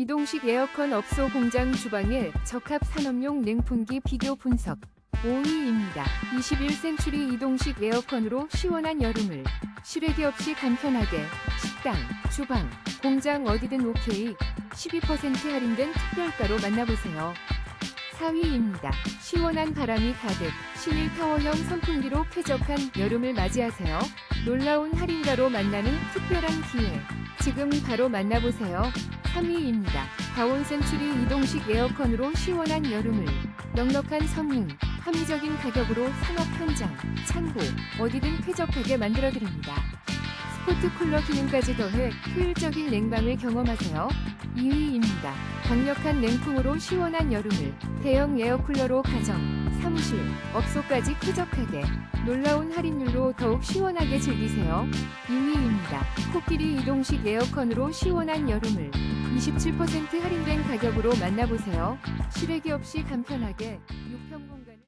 이동식 에어컨 업소 공장 주방의 적합 산업용 냉풍기 비교 분석 5위입니다. 21센츄리 이동식 에어컨으로 시원한 여름을 실외기 없이 간편하게 식당, 주방, 공장 어디든 오케이 12% 할인된 특별가로 만나보세요. 4위입니다. 시원한 바람이 가득 신일 타워형 선풍기로 쾌적한 여름을 맞이하세요. 놀라운 할인가로 만나는 특별한 기회. 지금 바로 만나보세요. 3위입니다. 다온 센츄리 이동식 에어컨으로 시원한 여름을 넉넉한 성능, 합리적인 가격으로 산업 현장, 창고, 어디든 쾌적하게 만들어드립니다. 스포트 쿨러 기능까지 더해 효율적인 냉방을 경험하세요. 2위입니다. 강력한 냉풍으로 시원한 여름을 대형 에어쿨러로 가정, 사무실, 업소까지 쾌적하게 놀라운 할인율로 더욱 시원하게 즐기세요. 2위입니다. 코끼리 이동식 에어컨으로 시원한 여름을 27% 할인된 가격으로 만나보세요. 실외기 없이 간편하게 6평 공간을